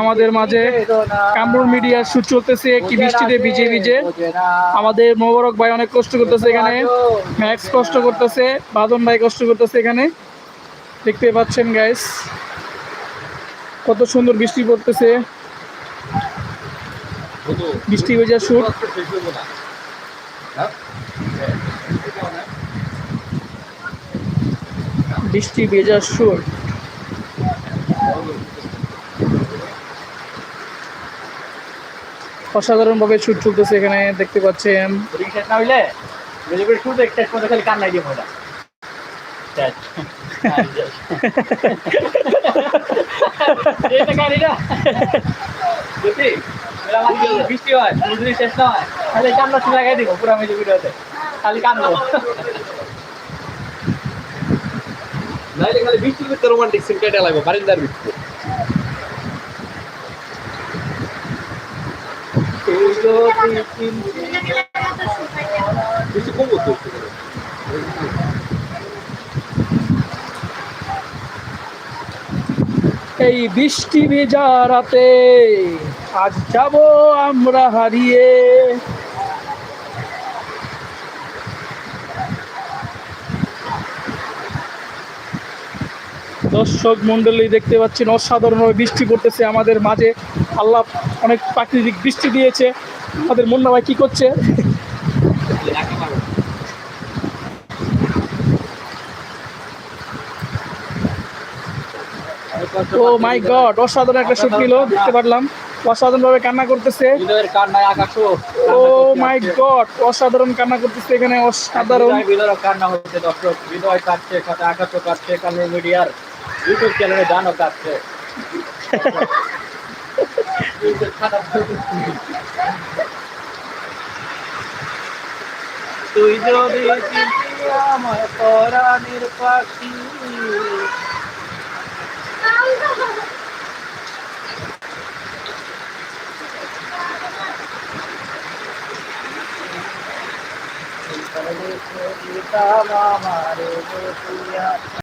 আমাদের মাঝে কামরুল মিডিয়ার শুট চলতেছে, কি বৃষ্টিতে ভিজে ভিজে। আমাদের মোবারক ভাই অনেক কষ্ট করতেছে এখানে। ম্যাক্স কষ্ট করতেছে, বাদন ভাই কষ্ট করতেছে এখানে। দেখতে পাচ্ছেন গাইস কত সুন্দর বৃষ্টি পড়তেছে। বৃষ্টি ভেজা শুট বৃষ্টি ভেজা শুট অসাধারণভাবে শুট চলতেছে এখানে দেখতে পাচ্ছেন রিং শেষ না হইলে যদি করে শুধু একটা মধ্যে খালি কান্নাই দিয়ে মজা এটা গাড়ি না বুঝলি এরা আমাকে বৃষ্টি হয় শেষ না হয়। তাহলে কান্না শুনে লাগাই দিব পুরো মিউজিক ভিডিওতে। খালি কান্দো নাইলে খালি বৃষ্টির ভিতরে রোমান্টিক সিন কেটে লাগবে বারিন্দার ভিতরে। এই বৃষ্টি ভেজা রাতে আজ যাব আমরা হারিয়ে। দর্শক মন্ডলী দেখতে পাচ্ছেন, অসাধারণভাবে বৃষ্টি পড়তেছে আমাদের মাঝে। আল্লাহ অনেক প্রাকৃতিক বৃষ্টি দিয়েছে। আমাদের মুন্না ভাই কি করছে? ও মাই গড অসাধারণ একটা শুট নিল দেখতে পারলাম। অসাধারণভাবে কান্না করতেছে। ও মাই গড অসাধারণ কান্না করতেছে এখানে অসাধারণ। কান্না হচ্ছে দর্শক। হৃদয় কাটছে সাথে আকাশও কাটছে কামরুল মিডিয়ার ইউটিউব চ্যানেলে গানও কাটছে তুই যদি আমার পরাণের পাখি আমার